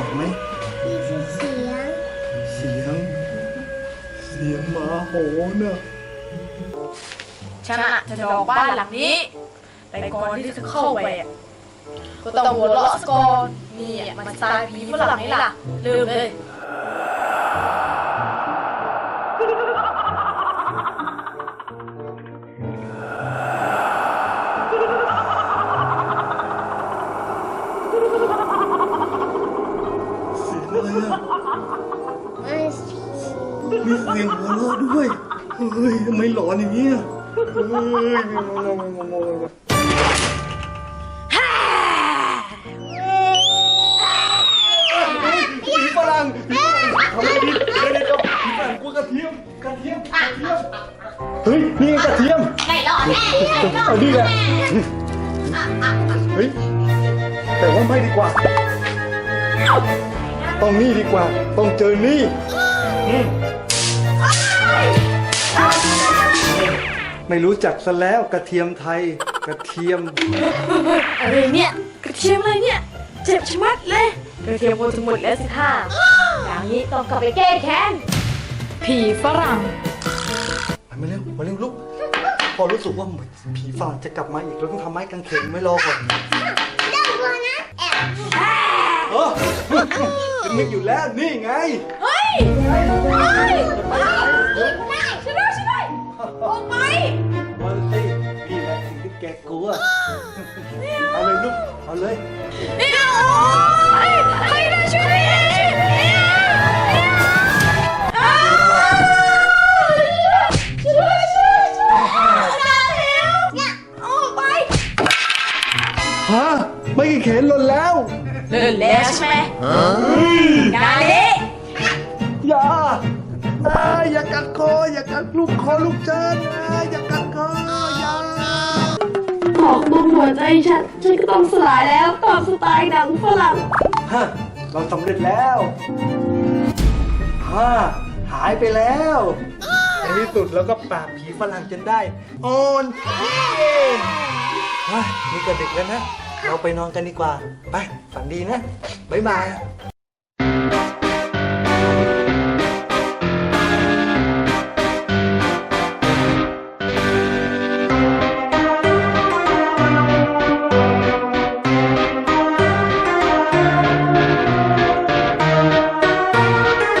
วกไหมเสียง เสียง เสียงหมาโหน่ะฉันอะจะดอกบ้านหลังนี้ แต่ก่อนที่จะเข้าไปอะก็ต้องหัวเราะสกอนนี่อะมันตายผีฝรั่งนี่ล่ะลืมเลย อะไรอะมีเสียงหัวเราะด้วยเฮ้ยทำไมหลอนอย่างนี้อะเฮ้ยงงงงงงงผีฝรั่งผีฝรั่งทำไมดีเดี๋ยวเดี๋ยวผีฝรั่งกลัวกระเทียมกระเทียมกระเทียมเฮ้ยนี่ไงกระเทียมไม่รอดแน่ไม่รอเอาดดีแหละแน่เฮ้ยแต่ว่าไม่ดีกว่า ต้องนี่ดีกว่า ต้องเจอนี่อืมไม่รู้จักซะแล้วกระเทียมไทย กระเทียม อะไรเนี่ยกระเทียมอะไรเนี่ย เจ็บชะมัดเลย กระเทียมหมดจะหมดแล้วสิท่าอย่างนี้ต้องกลับไปแก้แค้นผีฝรั่งมาเร็วมาเร็วลูกพอรู้สึกว่าเหมือนผีฝรั่งจะกลับมาอีกเราต้องทำไม้กางเขนไม่รอก่อนเจ้าตัวนะแอบเออจะ นึกอยู่แล้วนี่ไง เฮ้ย เฮ้ยเฮ้ยช่วยด้วยช่วยด้วยออกไปมันสินี่แหละสิ่งที่แกกลัว เอาเลยลูก เอาเลย ไม่เอาไม่ได้ช่วยด้วยช่วยด้วยช่วยด้วยช่วยด้วยออกไป ฮะ ไม่กี่เขนหล่นแล้วเลิกแล้วใช่ไหมงานเละอย่าอ่าอย่ากัดคออย่ากัดลูกคอลูกเจินนะอย่ากัดคออย่าออกตุ้มหัวใจฉัน ฉันก็ต้องสลายแล้วตามสไตล์หนังฝรั่งฮะเราสำเร็จแล้วฮ่าหายไปแล้วในที่สุดเราก็ปราบผีฝรั่งจนได้ออนเย้เฮ้ยนี่ก็ดึกแล้วนะ เราไปนอนกันดีกว่า ไป ฝันดีนะ บ๊ายบาย